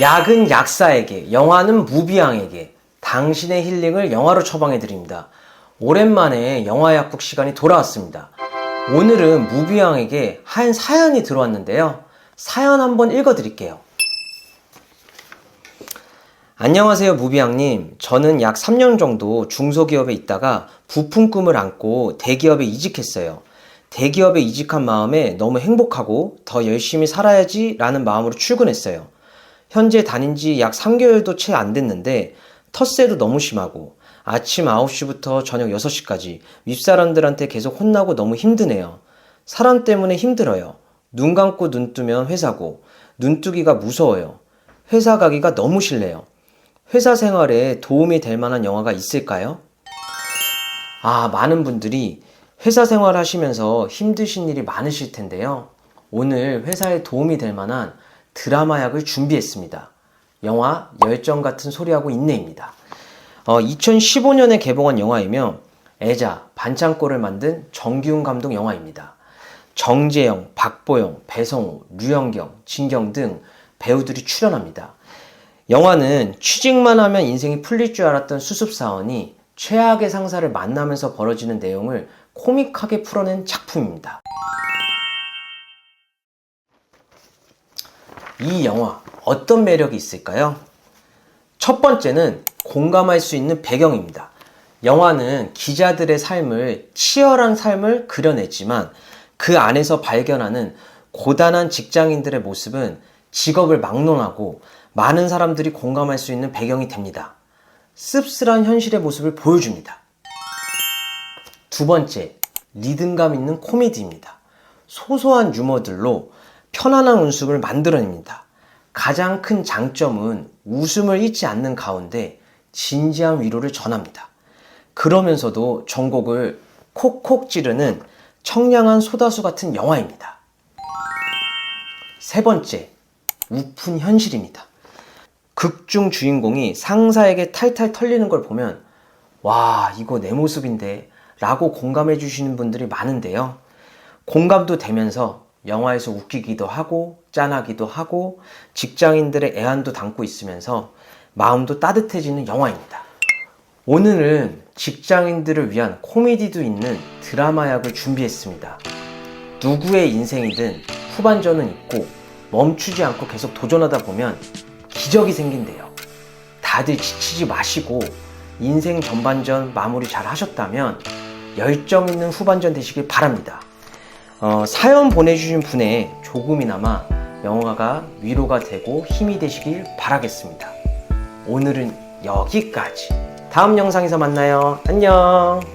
약은 약사에게, 영화는 무비앙에게 당신의 힐링을 영화로 처방해 드립니다. 오랜만에 영화 약국 시간이 돌아왔습니다. 오늘은 무비앙에게 한 사연이 들어왔는데요. 사연 한번 읽어 드릴게요. 안녕하세요, 무비앙님. 저는 약 3년 정도 중소기업에 있다가 부품 꿈을 안고 대기업에 이직했어요. 대기업에 이직한 마음에 너무 행복하고 더 열심히 살아야지 라는 마음으로 출근했어요. 현재 다닌 지 약 3개월도 채 안 됐는데 텃세도 너무 심하고 아침 9시부터 저녁 6시까지 윗사람들한테 계속 혼나고 너무 힘드네요. 사람 때문에 힘들어요. 눈 감고 눈 뜨면 회사고 눈 뜨기가 무서워요. 회사 가기가 너무 싫네요. 회사 생활에 도움이 될 만한 영화가 있을까요? 아, 많은 분들이 회사 생활 하시면서 힘드신 일이 많으실 텐데요. 오늘 회사에 도움이 될 만한 드라마 약을 준비했습니다. 영화 열정 같은 소리하고 인내입니다. 어, 2015년에 개봉한 영화이며 애자, 반창고를 만든 정기훈 감독 영화입니다. 정재영, 박보영, 배성우, 류영경, 진경 등 배우들이 출연합니다. 영화는 취직만 하면 인생이 풀릴 줄 알았던 수습사원이 최악의 상사를 만나면서 벌어지는 내용을 코믹하게 풀어낸 작품입니다. 이 영화 어떤 매력이 있을까요? 첫 번째는 공감할 수 있는 배경입니다. 영화는 기자들의 삶을 치열한 삶을 그려냈지만 그 안에서 발견하는 고단한 직장인들의 모습은 직업을 막론하고 많은 사람들이 공감할 수 있는 배경이 됩니다. 씁쓸한 현실의 모습을 보여줍니다. 두 번째, 리듬감 있는 코미디입니다. 소소한 유머들로 편안한 웃음을 만들어냅니다. 가장 큰 장점은 웃음을 잊지 않는 가운데 진지한 위로를 전합니다. 그러면서도 전곡을 콕콕 찌르는 청량한 소다수 같은 영화입니다. 세 번째, 우픈 현실입니다. 극중 주인공이 상사에게 탈탈 털리는 걸 보면 와, 이거 내 모습인데 라고 공감해 주시는 분들이 많은데요. 공감도 되면서 영화에서 웃기기도 하고 짠하기도 하고 직장인들의 애환도 담고 있으면서 마음도 따뜻해지는 영화입니다. 오늘은 직장인들을 위한 코미디도 있는 드라마 약을 준비했습니다. 누구의 인생이든 후반전은 있고 멈추지 않고 계속 도전하다 보면 기적이 생긴대요. 다들 지치지 마시고 인생 전반전 마무리 잘 하셨다면 열정 있는 후반전 되시길 바랍니다. 어, 사연 보내주신 분의 조금이나마 영화가 위로가 되고 힘이 되시길 바라겠습니다. 오늘은 여기까지. 다음 영상에서 만나요. 안녕.